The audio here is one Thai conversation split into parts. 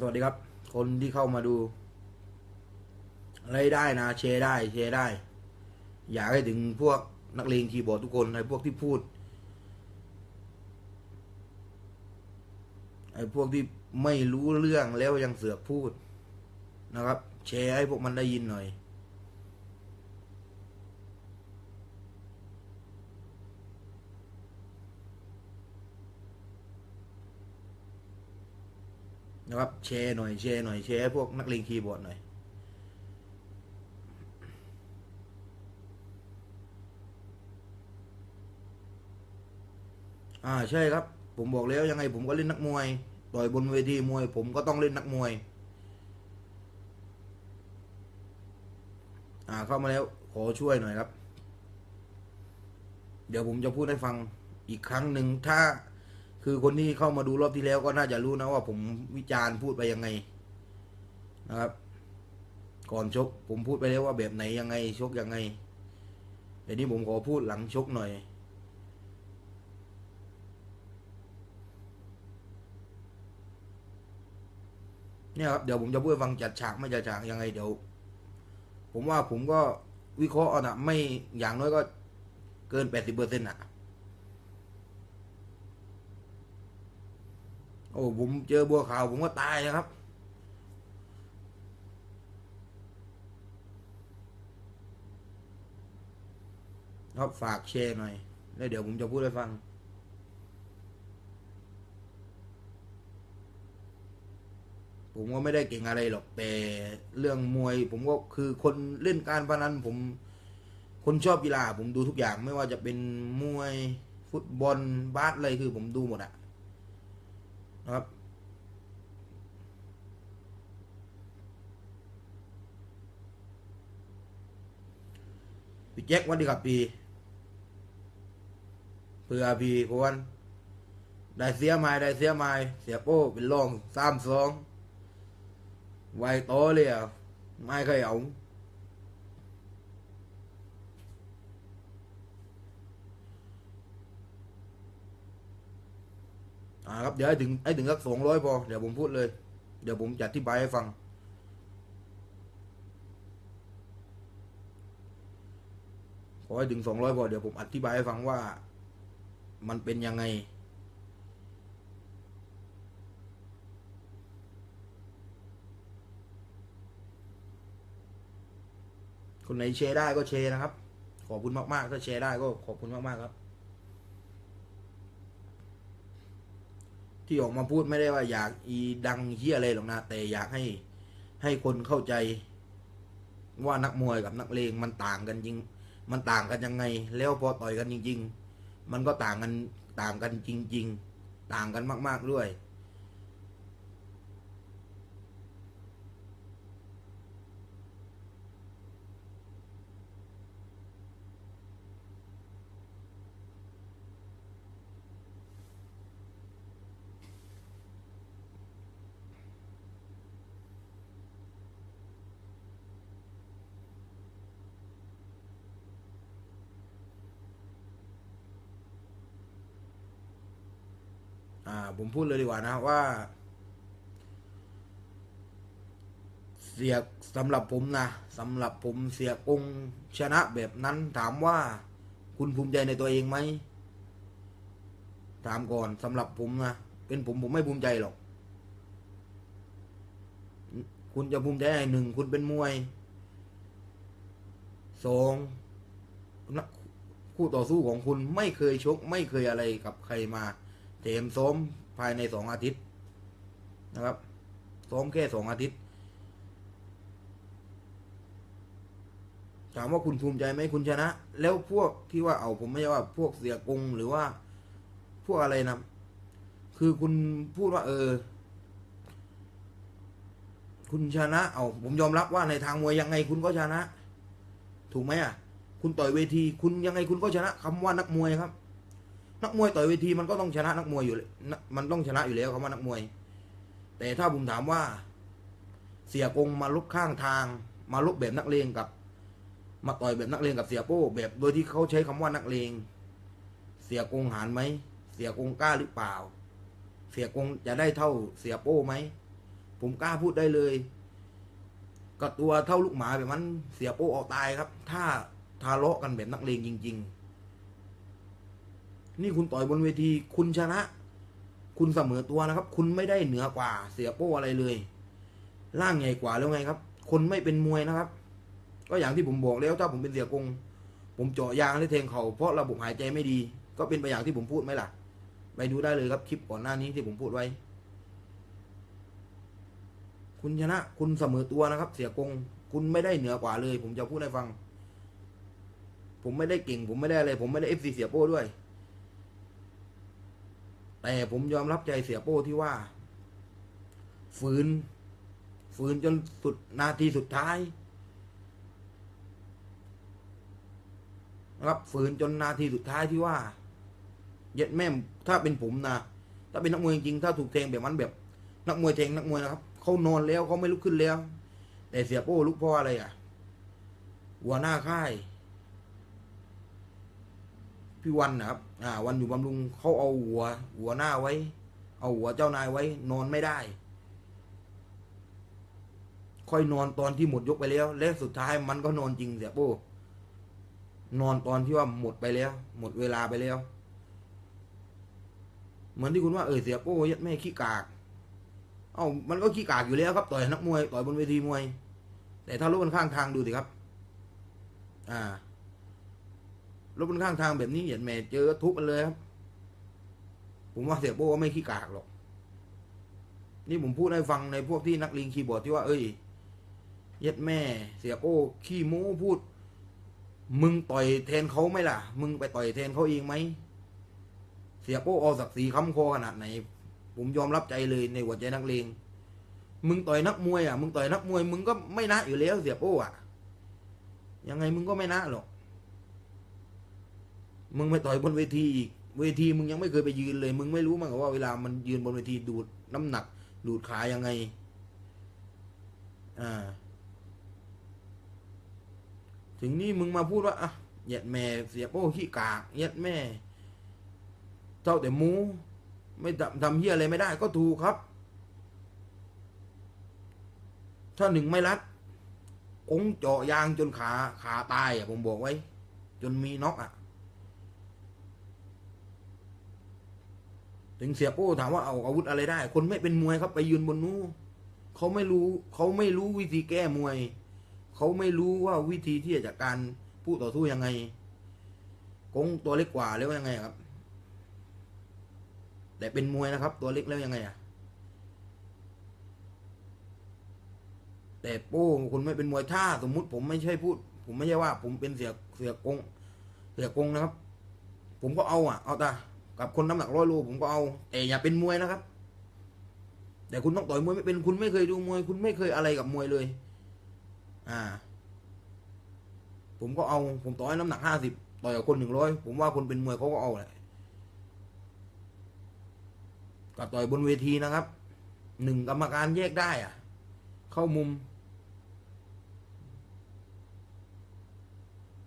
สวัสดีครับ คนที่เข้ามาดูอะไรได้นะเชร์ได้เชร์ได้ อยากให้ถึงพวกนักเลงคีย์บอร์ดทุกคนไอ้พวกที่พูดไอ้พวกที่ไม่รู้เรื่องแล้วยังเสือกพูดนะครับ แชร์ให้พวกมันได้ยินหน่อย นะครับแชร์หน่อยแชร์หน่อยแชร์พวกนักเลงคีย์บอร์ดหน่อยอ่าใช่ครับ ผมบอกแล้วยังไงผมก็เล่นนักมวยต่อยบนเวทีมวย ผมก็ต้องเล่นนักมวย อ่าเข้ามาแล้วขอช่วยหน่อยครับ เดี๋ยวผมจะพูดให้ฟังอีกครั้งหนึ่งถ้า คือคนที่เข้ามาดูรอบที่แล้วก็น่าจะรู้นะว่าผมวิจารณ์พูดไปยังไงนะครับ ก่อนชกผมพูดไปแล้วว่าแบบไหนยังไงชกยังไงเดี๋ยวนี้ผมขอพูดหลังชกหน่อย เนี่ยครับเดี๋ยวผมจะพูดฟังจัดฉากไม่จัดฉากยังไงเดี๋ยว ผมว่าผมก็วิเคราะห์เอานะไม่อย่างน้อยก็เกินแปดสิบเปอร์เซ็นต์อะ โอ้ผมเจอบัวขาวผมก็ตายนะครับ ครับฝากแชร์หน่อย แล้วเดี๋ยวผมจะพูดให้ฟัง ผมก็ไม่ได้เก่งอะไรหรอก แต่เรื่องมวย ผมก็คือคนเล่นการพนันผมคนชอบกีฬาผมดูทุกอย่างไม่ว่าจะเป็นมวย ฟุตบอลบาสอะไรคือผมดูหมดอะ นะครับ พี่แจ็ควันดีครับพี่เพื่อพี่คนได้เสียไม้ได้เสียไม้เสียโป้เป็นรองสามสองไวโตเลยอะไม่เคยเอา อ่าครับเดี๋ยวให้ถึงให้ถึงสักสองร้อยพอเดี๋ยวผมพูดเลย เดี๋ยวผมจะอธิบายให้ฟัง ขอให้ถึงสองร้อยพอเดี๋ยวผมอธิบายให้ฟังว่ามันเป็นยังไงคนไหนแชร์ได้ก็แชร์นะครับ ขอบคุณมากๆ ถ้าแชร์ได้ก็ขอบคุณมากๆครับ ที่ออกมาพูดไม่ได้ว่าอยากอีดังเฮียอะไรหรอกนะแต่อยากให้ให้คนเข้าใจ ว่านักมวยกับนักเลงมันต่างกันจริง มันต่างกันยังไง แล้วพอต่อยกันจริง ๆ มันก็ต่างกันต่างกันจริง ๆ ต่างกันมาก ๆด้วย อ่า ผมพูดเลยดีกว่านะว่า เสียสำหรับผมนะสำหรับผมเสียกงชนะแบบนั้นถามว่าคุณภูมิใจในตัวเองไหมถามก่อนสำหรับผมนะเป็นผมผมไม่ภูมิใจหรอก คุณจะภูมิใจหนึ่งคุณเป็นมวยสองคู่ต่อสู้ของคุณไม่เคยชก ไม่เคยอะไรกับใครมา เตรียมซ้อมภายในสองอาทิตย์นะครับซ้อมแค่สองอาทิตย์ ถามว่าคุณภูมิใจไหมคุณชนะ แล้วพวกที่ว่าเอาผมไม่ใช่ว่าพวกเสียกงหรือว่าพวกอะไรนะคือคุณพูดว่า เออ คุณชนะ เอาผมยอมรับว่าในทางมวยยังไงคุณก็ชนะ ถูกไหมอะ คุณต่อยเวที คุณยังไงคุณก็ชนะคำว่านักมวยครับ นักมวยต่อยเวทีมันก็ต้องชนะนักมวยอยู่ มันต้องชนะอยู่แล้วคำว่านักมวย แต่ถ้าผมถามว่า เสียกงมาลุกข้างทาง มาลุกแบบนักเลงกับ มาต่อยแบบนักเลงกับเสียโป้แบบโดยที่เขาใช้คำว่านักเลง เสียกงหานไหม เสียกงกล้าหรือเปล่า เสียกงจะได้เท่าเสียโป้ไหม ผมกล้าพูดได้เลยกับตัวเท่าลูกหมาแบบนั้นเสียโป้ออกตายครับ ถ้าทะเลาะกันแบบนักเลงจริง ๆ นี่คุณต่อยบนเวที คุณชนะ คุณเสมอตัวนะครับ คุณไม่ได้เหนือกว่า เสียโป้อะไรเลย ร่างใหญ่กว่าแล้วไงครับ คนไม่เป็นมวยนะครับ ก็อย่างที่ผมบอกแล้วถ้าผมเป็นเสียกง ผมเจาะยางและแทงเขาเพราะระบบหายใจไม่ดี ก็เป็นไปอย่างที่ผมพูดไหมล่ะ ไปดูได้เลยครับคลิปก่อนหน้านี้ที่ผมพูดไว้ คุณชนะ คุณเสมอตัวนะครับ เสียกง คุณไม่ได้เหนือกว่าเลย ผมจะพูดให้ฟัง ผมไม่ได้เก่ง ผมไม่ได้อะไร ผมไม่ได้เอฟซีเสียโป้ด้วย แต่ผมยอมรับใจเสียโป้ที่ว่า ฝืน ฝืนจนสุดนาทีสุดท้ายนะครับฝืนจนนาทีสุดท้ายที่ว่า เย็ดแม่ถ้าเป็นผมนะถ้าเป็นนักมวยจริงๆถ้าถูกแทงแบบนั้นแบบ นักมวยแทงนักมวยนะครับเขานอนแล้วเขาไม่ลุกขึ้นแล้ว แต่เสียโป้ลุกเพราะอะไรอะหัวหน้าค่าย พี่วันนะครับ อ่า วันอยู่บำรุงเขาเอาหัว หัวหน้าไว้ เอาหัวเจ้านายไว้ นอนไม่ได้ ค่อยนอนตอนที่หมดยกไปแล้ว และสุดท้ายมันก็นอนจริงเสียโป้นอนตอนที่ว่าหมดไปแล้ว หมดเวลาไปแล้ว เหมือนที่คุณว่าเออเสียโป้ยัดแม่ขี้กาก เอ้ามันก็ขี้กากอยู่แล้วครับต่อยนักมวยต่อยบนเวทีมวย แต่ถ้ารถบนข้างทางดูสิครับ อ่า รถบนข้างทางแบบนี้เหยียดแม่เจอทุบมันเลยครับ ผมว่าเสียโป้ก็ไม่ขี้กากหรอก นี่ผมพูดให้ฟังในพวกที่นักเลงคีย์บอร์ดที่ว่า เอ้ยเย็ดแม่ เสียโป้ขี้โม้พูด มึงต่อยแทนเขาไหมล่ะ มึงไปต่อยแทนเขาเองไหม เสียโป้เอาศักดิ์ศรีค้ำคอขนาดไหน ผมยอมรับใจเลยในหัวใจนักเลงมึงต่อยนักมวยอะ มึงต่อยนักมวย มึงก็ไม่นะอยู่แล้วเสียโป้อะ ยังไงมึงก็ไม่นะหรอก มึงไปต่อยบนเวทีอีกเวทีมึงยังไม่เคยไปยืนเลย มึงไม่รู้มั้งเหรอว่าเวลามันยืนบนเวทีดูดน้ำหนัก ดูดขายังไง อ่า ถึงนี่มึงมาพูดว่าอะเหยียดแม่เสียโป้ขี้กากเหยียดแม่ เจ้าแต่หมู ไม่ทำทำเฮียอะไรไม่ได้ ก็ถูกครับ ถ้าหนึ่งไม่รัดกงเจาะยางจนขาขาตายอะผมบอกไว้ จนมีน็อกอะ ถึงเสียโป้ถามว่าเอาอาวุธอะไรได้ คนไม่เป็นมวยครับไปยืนบนนู้นเขาไม่รู้เขาไม่รู้วิธีแก้มวย เขาไม่รู้ว่าวิธีที่จะจัดการผู้ต่อสู้ยังไงกงตัวเล็กกว่าแล้วยังไงครับ แต่เป็นมวยนะครับ ตัวเล็กแล้วยังไงอะแต่โป้คุณไม่เป็นมวยถ้าสมมุติผมไม่ใช่พูด ผมไม่ใช่ว่า ผมเป็นเสียเสียกง เสียกงนะครับ ผมก็เอาอะ เอาตา กับคนน้ำหนักร้อยโลผมก็เอาแต่อย่าเป็นมวยนะครับ แต่คุณต้องต่อยมวยไม่เป็นคุณไม่เคยดูมวย คุณไม่เคยอะไรกับมวยเลย อ่า ผมก็เอา ผมต่อยน้ำหนักห้าสิบต่อยกับคนหนึ่งร้อยผมว่าคนเป็นมวยเขาก็เอาแหละกับต่อยบนเวทีนะครับหนึ่งกรรมการแยกได้อะ เข้ามุม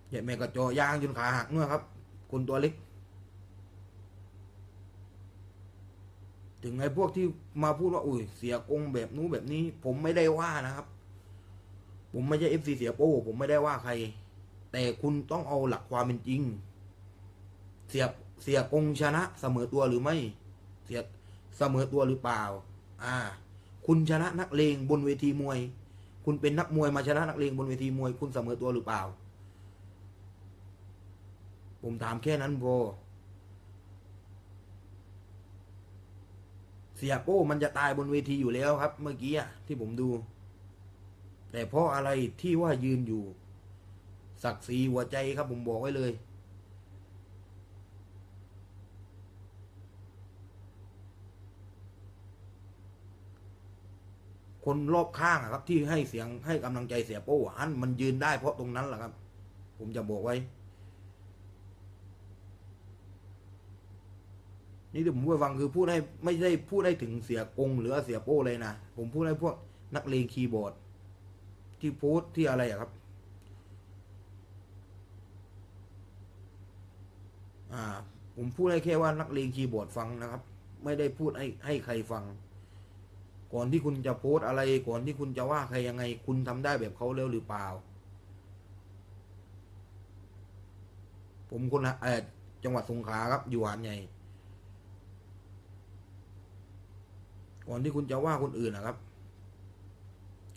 เหยียดแม่กระจอยางจนขาหักเนื้อครับ คนตัวเล็ก ถึงไอ้พวกที่มาพูดว่าอุ้ยเสียกงแบบนู้นแบบนี้ ผมไม่ได้ว่านะครับ ผมไม่ใช่เอฟซีเสียโป้ผมไม่ได้ว่าใคร แต่คุณต้องเอาหลักความเป็นจริง เสียเสียกงชนะเสมอตัวหรือไม่ เสียเสมอตัวหรือเปล่า อ่า คุณชนะนักเลงบนเวทีมวย คุณเป็นนักมวยมาชนะนักเลงบนเวทีมวย คุณเสมอตัวหรือเปล่า ผมถามแค่นั้นพอ เสียโป้มันจะตายบนเวทีอยู่แล้วครับ เมื่อกี้ที่ผมดู แต่เพราะอะไรที่ว่ายืนอยู่ ศักดิ์ศรีหัวใจครับผมบอกไว้เลยคนรอบข้างครับ ที่ให้เสียงให้กำลังใจเสียโป้อันมันยืนได้เพราะตรงนั้นแหละครับ ผมจะบอกไว้ นี่ที่ผมพูดฟังคือพูดให้ไม่ได้พูดให้ถึงเสียกงหรือเสียโป้เลยนะ ผมพูดให้พวกนักเลงคีย์บอร์ด ที่โพสที่อะไรอะครับ อ่า ผมพูดให้แค่ว่านักเลงคีย์บอร์ดฟังนะครับ ไม่ได้พูดให้ให้ใครฟัง ก่อนที่คุณจะโพสอะไร ก่อนที่คุณจะว่าใครยังไง คุณทำได้แบบเขาแล้วหรือเปล่า ผมคนละเออจังหวัดสงขลาครับอยู่หาดใหญ่ ก่อนที่คุณจะว่าคนอื่นนะครับ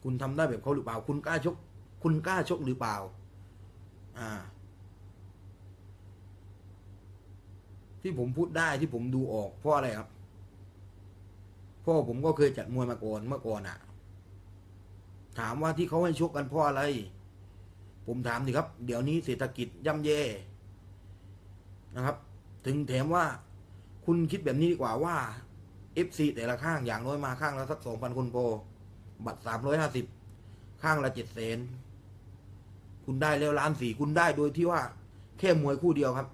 คุณทำได้แบบเขาหรือเปล่า คุณกล้าชก คุณกล้าชกหรือเปล่า อ่า ที่ผมพูดได้ที่ผมดูออกเพราะอะไรครับพ่อผมก็เคยจัดมวยมาก่อนเมื่อก่อนอะถามว่าที่เขาให้ชกกันเพราะอะไร ผมถามดิครับ เดี๋ยวนี้เศรษฐกิจย่ำแย่นะครับ ถึงแถมว่า คุณคิดแบบนี้ดีกว่าว่า FC แต่ละข้างอย่างน้อยมาข้างละสักสองพันคนโปรบัตรสามร้อยห้าสิบข้างละเจ็ดแสนคุณได้แล้วล้านสี่คุณได้โดยที่ว่า แค่มวยคู่เดียวครับ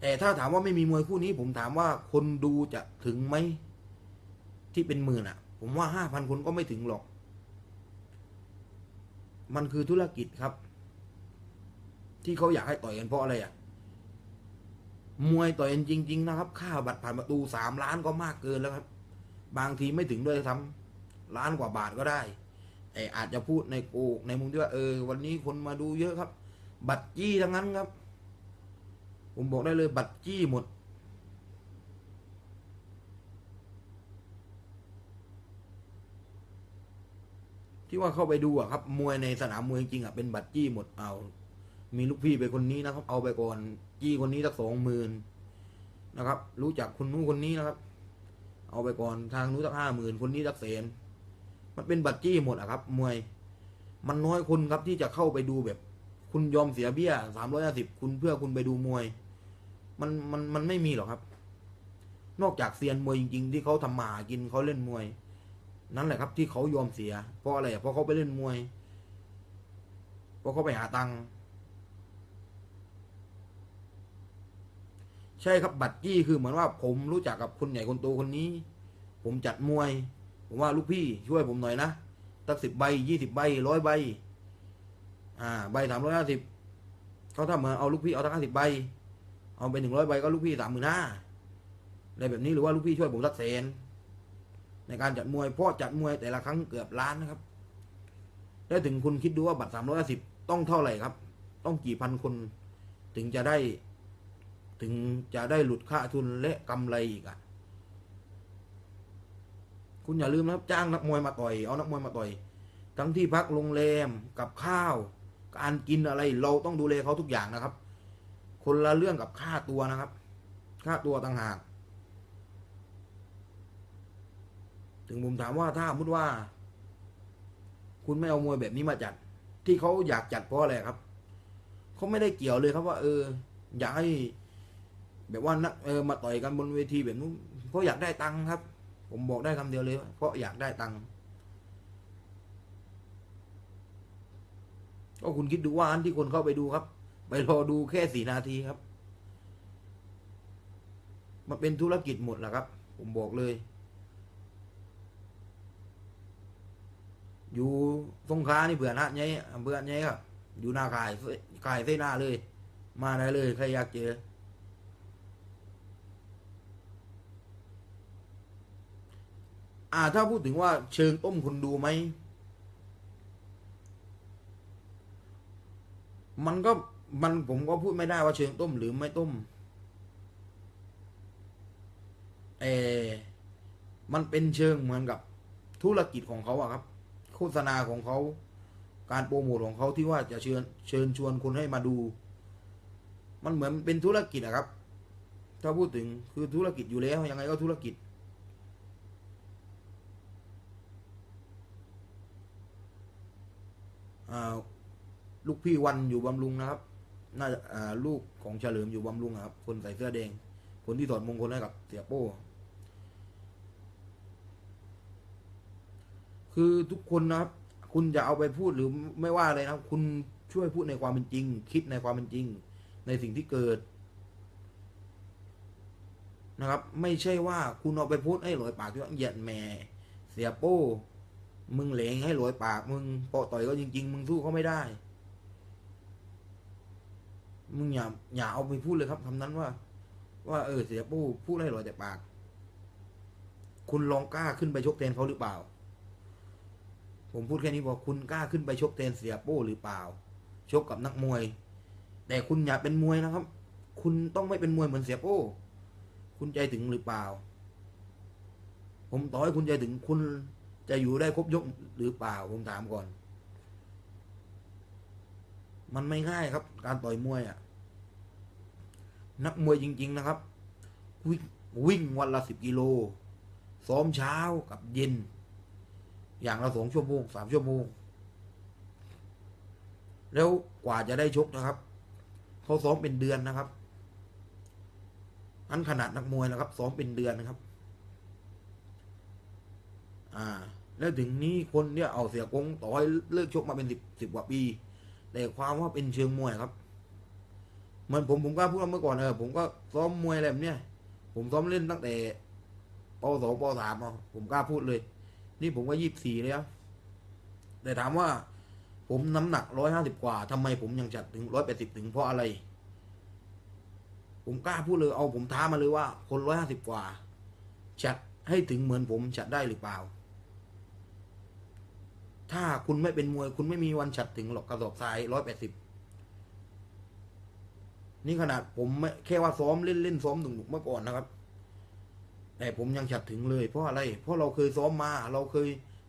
แต่ถ้าถามว่าไม่มีมวยคู่นี้ ผมถามว่าคนดูจะถึงไหมที่เป็นหมื่นอะ ผมว่าห้าพันคนก็ไม่ถึงหรอก มันคือธุรกิจครับ ที่เขาอยากให้ต่อยกันเพราะอะไรอะ มวยต่อยจริง ๆ นะครับ ค่าบัตรผ่านประตูสามล้านก็มากเกินแล้วครับ บางทีไม่ถึงด้วยซ้ำล้านกว่าบาทก็ได้แต่อาจจะพูดในโกในมุมที่ว่าเออ วันนี้คนมาดูเยอะครับ บัตรจี้ทั้งนั้นครับ ผมบอกได้เลย บัตรจี้หมดที่ว่าเข้าไปดูอะครับ มวยในสนามมวยจริงอะเป็นบัตรจี้หมดเอา มีลูกพี่ไปคนนี้นะครับ เอาไปก่อนจี้คนนี้สักสองหมื่นนะครับ รู้จักคนนู้นคนนี้นะครับ เอาไปก่อนทางนู้นสักห้าหมื่นคนนี้สักแสนมันเป็นบัตรจี้หมดอะครับ มวย มันน้อยคนครับที่จะเข้าไปดูแบบ คุณยอมเสียเบี้ยสามร้อยห้าสิบคุณเพื่อคุณไปดูมวย มันมันมันไม่มีหรอกครับ นอกจากเซียนมวยจริงๆที่เขาทำมาหากินเขาเล่นมวย นั่นแหละครับที่เขายอมเสียเพราะอะไรอะเพราะเขาไปเล่นมวยเพราะเขาไปหาตังค์ ใช่ครับบัตรจี้คือเหมือนว่าผมรู้จักกับคนใหญ่คนโตคนนี้ ผมจัดมวย ผมว่าลูกพี่ช่วยผมหน่อยนะตักสิบใบยี่สิบใบร้อยใบ อ่า ใบสามร้อยห้าสิบเขาถ้าเหมือนเอาลูกพี่เอาทั้งห้าสิบใบ เอาไปหนึ่งร้อยใบก็ลูกพี่สามหมื่นห้าอะไรแบบนี้หรือว่าลูกพี่ช่วยผมสักแสนในการจัดมวยเพราะจัดมวยแต่ละครั้งเกือบล้านนะครับแล้วถึงคุณคิดดูว่าบัตรสามร้อยสิบต้องเท่าไหร่ครับ ต้องกี่พันคนถึงจะได้ ถึงจะได้หลุดค่าทุนและกำไรอีกอะ คุณอย่าลืมนะครับจ้างนักมวยมาต่อย เอานักมวยมาต่อย ทั้งที่พักโรงแรมกับข้าว การกินอะไรเราต้องดูแลเขาทุกอย่างนะครับ คนละเรื่องกับค่าตัวนะครับ ค่าตัวต่างหาก ถึงผมถามว่าถ้าสมมติว่า คุณไม่เอามวยแบบนี้มาจัด ที่เขาอยากจัดเพราะอะไรครับเขาไม่ได้เกี่ยวเลยครับว่า เออ อยากให้ แบบว่านักเออมาต่อยกันบนเวทีแบบนู้นเพราะอยากได้ตังค์ครับ ผมบอกได้คำเดียวเลยเพราะอยากได้ตังค์ก็คุณคิดดูว่าอันที่คนเข้าไปดูครับ ไปรอดูแค่สี่นาทีครับ มันเป็นธุรกิจหมดแหละครับ ผมบอกเลย อยู่สงขลานี่เบื่อนะไงเบื่อไงครับ อยู่หน้าขายขายเส้นหน้าเลย มาได้เลยใครอยากเจอ อ่า ถ้าพูดถึงว่าเชิงต้มคนดูไหม มันก็มันผมก็พูดไม่ได้ว่าเชิงต้มหรือไม่ต้มเออมันเป็นเชิงเหมือนกับธุรกิจของเขาอะครับ โฆษณาของเขา การโปรโมทของเขาที่ว่าจะเชิญเชิญชวนคนให้มาดู มันเหมือนเป็นธุรกิจอะครับ ถ้าพูดถึงคือธุรกิจอยู่แล้วยังไงก็ธุรกิจ อ่า ลูกพี่วันอยู่บำรุงนะครับ น่าจะลูกของเฉลิมอยู่บำรุงครับ คนใส่เสื้อแดง คนที่ถอดมงคลให้กับเสียโป้คือทุกคนนะครับ คุณจะเอาไปพูดหรือไม่ว่าอะไรนะครับ คุณช่วยพูดในความเป็นจริง คิดในความเป็นจริง ในสิ่งที่เกิดนะครับ ไม่ใช่ว่าคุณเอาไปพูดให้หลอยปากที่ว่าเหยียดแหม่ เสียโป้ มึงเหลงให้หลอยปาก มึงปอต่อยก็จริง ๆ มึงสู้เขาไม่ได้ มึงอย่าอย่าเอาไปพูดเลยครับคำนั้นว่า ว่าเออเสียโป้พูดให้หลอยแต่ปาก คุณลองกล้าขึ้นไปชกแทนเขาหรือเปล่า ผมพูดแค่นี้บอกคุณกล้าขึ้นไปชกแทนเสียโป้หรือเปล่า ชกกับนักมวย แต่คุณอย่าเป็นมวยนะครับ คุณต้องไม่เป็นมวยเหมือนเสียโป้คุณใจถึงหรือเปล่า ผมต่อให้คุณใจถึงคุณ จะอยู่ได้ครบยกหรือเปล่าผมถามก่อน มันไม่ง่ายครับ การต่อยมวยอะ นักมวยจริง ๆ นะครับ วิ่งวิ่งวันละสิบกิโล ซ้อมเช้ากับเย็น อย่างละสองชั่วโมงสามชั่วโมง แล้วกว่าจะได้ชกนะครับเขาซ้อมเป็นเดือนนะครับอันขนาดนักมวยนะครับซ้อมเป็นเดือนนะครับ อ่า แล้วถึงนี้คนเนี่ยเอาเสียกงต่อให้เลิกชกมาเป็นสิบสิบกว่าปี แต่ความว่าเป็นเชิงมวยครับ เหมือนผมผมก็พูดเมื่อก่อนเออผมก็ซ้อมมวยอะไรแบบเนี้ยผมซ้อมเล่นตั้งแต่ปสองปสามอะผมกล้าพูดเลย นี่ผมก็ยี่สิบสี่แล้วแต่ถามว่า ผมน้ำหนักร้อยห้าสิบกว่าทำไมผมยังจัดถึงร้อยแปดสิบถึงเพราะอะไร ผมกล้าพูดเลยเอาผมท้ามาเลยว่า คนร้อยห้าสิบกว่าจัดให้ถึงเหมือนผมจัดได้หรือเปล่า ถ้าคุณไม่เป็นมวย คุณไม่มีวันจัดถึงหรอกกระสอบทรายร้อยแปดสิบนี่ขนาดผมไม่แค่ว่าซ้อมเล่นเล่นซ้อมหนุกๆเมื่อก่อนนะครับ แต่ผมยังฉัดถึงเลย เพราะอะไร เพราะเราเคยซ้อมมา เราเคย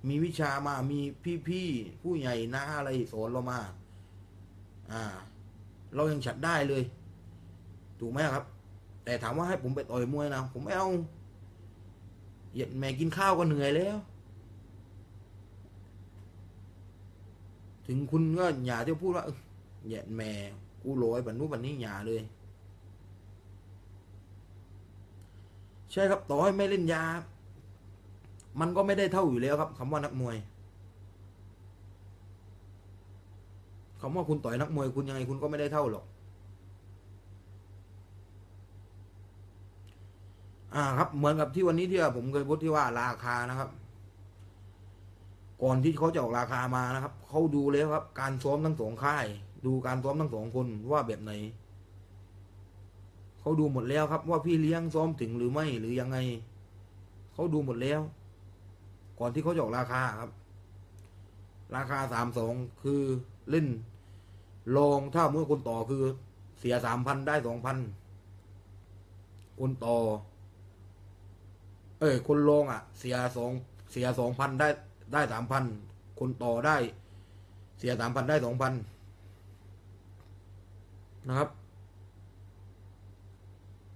มีวิชามามีพี่ๆผู้ใหญ่น้าอะไรสอนเรามา อ่า เรายังฉัดได้เลย ถูกไหมครับ แต่ถามว่าให้ผมไปต่อยมวยนะผมไม่เอาเหยียดแม่กินข้าวก็เหนื่อยแล้ว ถึงคุณก็อย่าที่พูดว่าเอ้ยเหยียดแม่กูโรยบันนู้บันนี้อย่าเลย ใช่ครับต่อให้ไม่เล่นยา มันก็ไม่ได้เท่าอยู่แล้วครับคำว่านักมวยคำว่าคุณต่อยนักมวยคุณยังไงคุณก็ไม่ได้เท่าหรอก อ่าครับ เหมือนกับที่วันนี้ที่ผมเคยพูดที่ว่าราคานะครับ ก่อนที่เขาจะออกราคามานะครับเขาดูแล้วครับ การซ้อมทั้งสองค่าย ดูการซ้อมทั้งสองคนว่าแบบไหนเขาดูหมดแล้วครับ ว่าพี่เลี้ยงซ้อมถึงหรือไม่หรือยังไงเขาดูหมดแล้ว ก่อนที่เขาจะออกราคาครับ ราคาสามสองคือเล่น ลองถ้าเมื่อคนต่อคือเสียสามพันได้สองพันคนต่อ เอ้ยคนลงอะ เสียสองเสียสองพันได้ ได้สามพันคนต่อได้ เสียสามพันได้สองพันนะครับ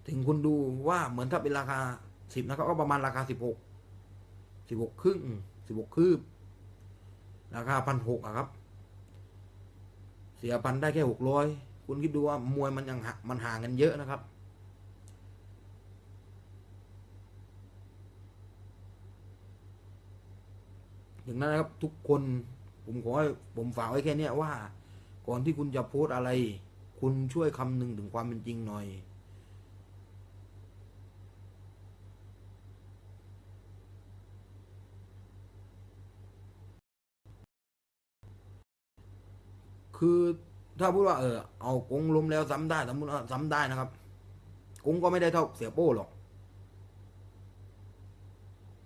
ถึงคุณดูว่าเหมือนถ้าเป็นราคาสิบนะครับก็ประมาณราคาสิบหกสิบหกครึ่งสิบหกคืบ ราคาพันหกอะครับ เสียพันได้แค่หกร้อยคุณคิดดูว่ามวยมันยังมันห่างกันเยอะนะครับ อย่างนั้นนะครับทุกคนผมขอให้ผมฝากไว้แค่นี้ว่า ก่อนที่คุณจะโพสอะไร คุณช่วยคำนึงถึงความเป็นจริงหน่อย คือถ้าพูดว่าเออเอากงล้มแล้วซ้ำได้สมมติว่าซ้ำได้นะครับกงก็ไม่ได้เท่าเสียโป้หรอก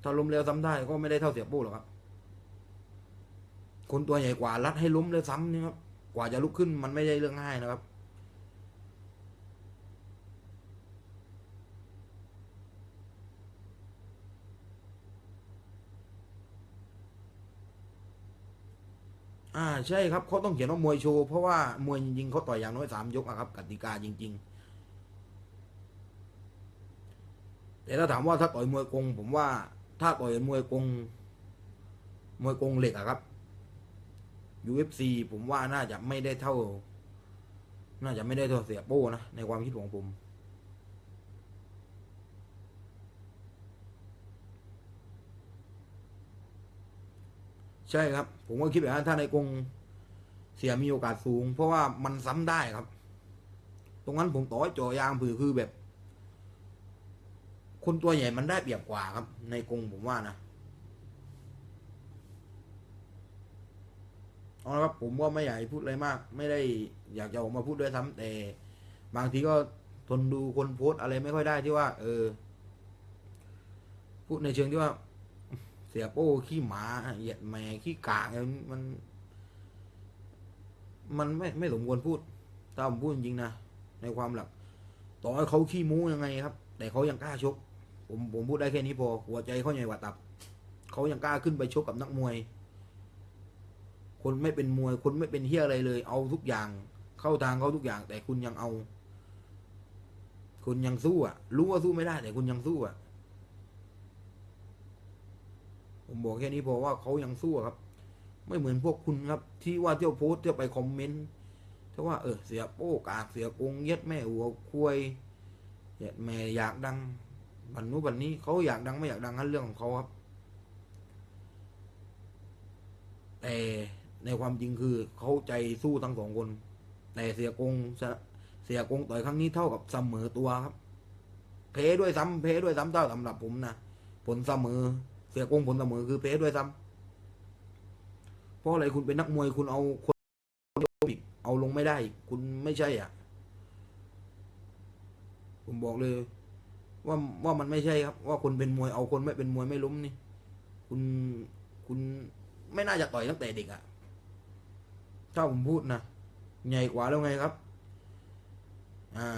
ถ้าล้มแล้วซ้ำได้ก็ไม่ได้เท่าเสียโป้หรอกครับ คนตัวใหญ่กว่ารัดให้ล้มเลยซ้ำนี่ครับ กว่าจะลุกขึ้นมันไม่ใช่เรื่องง่ายนะครับ อ่าใช่ครับเขาต้องเขียนว่ามวยโชว์เพราะว่ามวยจริงๆเขาต่อยอย่างน้อยสามยกอะครับกติกาจริง ๆแต่ถ้าถามว่าถ้าต่อยมวยกง ผมว่าถ้าต่อยมวยกง มวยกงเหล็กอะครับ UFC ผมว่าน่าจะไม่ได้เท่า น่าจะไม่ได้เท่าเสียโป้นะ ในความคิดของผมใช่ครับ ผมก็คิดแบบนั้นถ้าในกรงเสียมีโอกาสสูง เพราะว่ามันซ้ำได้ครับ ตรงนั้นผมต่อให้เจอยางผือคือแบบ คนตัวใหญ่มันได้เปรียบกว่าครับ ในกรงผมว่านะ เอาละครับผมก็ไม่อยากให้พูดอะไรมาก ไม่ได้อยากจะออกมาพูดด้วยซ้ำแต่บางทีก็ทนดูคนโพสต์อะไรไม่ค่อยได้ที่ว่า เออ พูดในเชิงที่ว่า เสียโป้ขี้หมาเหยียดแม่ขี้กากมัน มันไม่ไม่สมควรพูดถ้าผมพูดจริงๆนะในความหลัก ต่อให้เขาขี้มู้ยังไงครับ แต่เขายังกล้าชก ผมผมพูดได้แค่นี้พอหัวใจเขาใหญ่กว่าตับเขายังกล้าขึ้นไปชกกับนักมวย คนไม่เป็นมวย คนไม่เป็นเฮียอะไรเลย เอาทุกอย่าง เข้าทางเขาทุกอย่าง แต่คุณยังเอา คุณยังสู้อะ รู้ว่าสู้ไม่ได้ แต่คุณยังสู้อะ ผมบอกแค่นี้พอว่าเขายังสู้ครับ ไม่เหมือนพวกคุณครับ ที่ว่าเที่ยวโพสเที่ยวไปคอมเมนต์ถ้าว่าเออเสียโป้กากเสียกงเย็ดแม่หัวคุยเย็ดแม่อยากดังบันนู้บันนี้เขาอยากดังไม่อยากดังนั่นเรื่องของเขาครับแต่ ในความจริงคือเขาใจสู้ทั้งสองคน แต่เสียกงเสียกงต่อยครั้งนี้เท่ากับเสมอตัวครับ เพด้วยซ้ำเพด้วยซ้ำเท่าสำหรับผมนะผลเสมอ เสียกงผลเสมอคือเพด้วยซ้ำเพราะอะไรคุณเป็นนักมวยคุณเอาคนเอาลงไม่ได้ คุณไม่ใช่อะ ผมบอกเลย ว่าว่ามันไม่ใช่ครับ ว่าคนเป็นมวยเอาคนไม่เป็นมวยไม่ล้มนี่ คุณคุณไม่น่าจะต่อยตั้งแต่เด็กอะ่ะ ถ้าผมพูดนะ ใหญ่กว่าแล้วไงครับ อ่า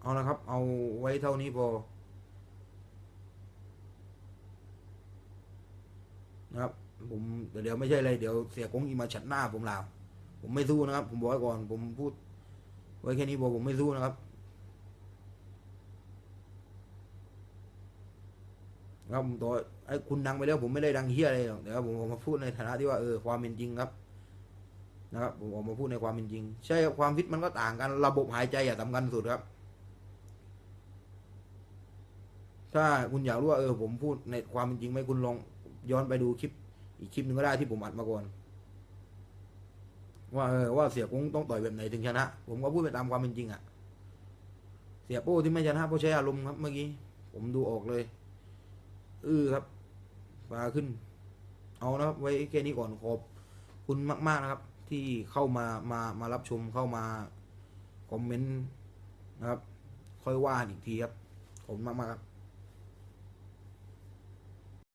เอาละครับ เอาไว้เท่านี้พอ นะครับ ผมเดี๋ยวไม่ใช่อะไร เดี๋ยวเสียกงอีมาฉัดหน้าผมลาว ผมไม่สู้นะครับ ผมบอกไว้ก่อน ผมพูด ไว้แค่นี้พอผมไม่สู้นะครับ ครับผมตัวไอ้คุณดังไปแล้วผมไม่ได้ดังเฮียอะไรหรอกเดี๋ยวผมออกมาพูดในฐานะที่ว่าเออความเป็นจริงครับ นะครับ ผมออกมาพูดในความเป็นจริง ใช่ความฟิตมันก็ต่างกันระบบหายใจอะสำคัญสุดครับ ถ้าคุณอยากรู้ว่าเออ ผมพูดในความเป็นจริงไหมคุณลองย้อนไปดูคลิป อีกคลิปหนึ่งก็ได้ที่ผมอัดมาก่อนว่าเออว่าเสียกุ้งต้องต่อยแบบไหนถึงชนะ ผมก็พูดไปตามความเป็นจริงอะเสียโป้ที่ไม่ชนะเพราะใช้อารมณ์ครับเมื่อกี้ผมดูออกเลย เออครับมาขึ้น เอานะไว้แค่นี้ก่อนขอบคุณมาก ๆนะครับ ที่เข้ามามามารับชมเข้ามาคอมเมนต์นะครับ ค่อยว่าอีกทีครับ ขอบคุณมาก ๆ ครับ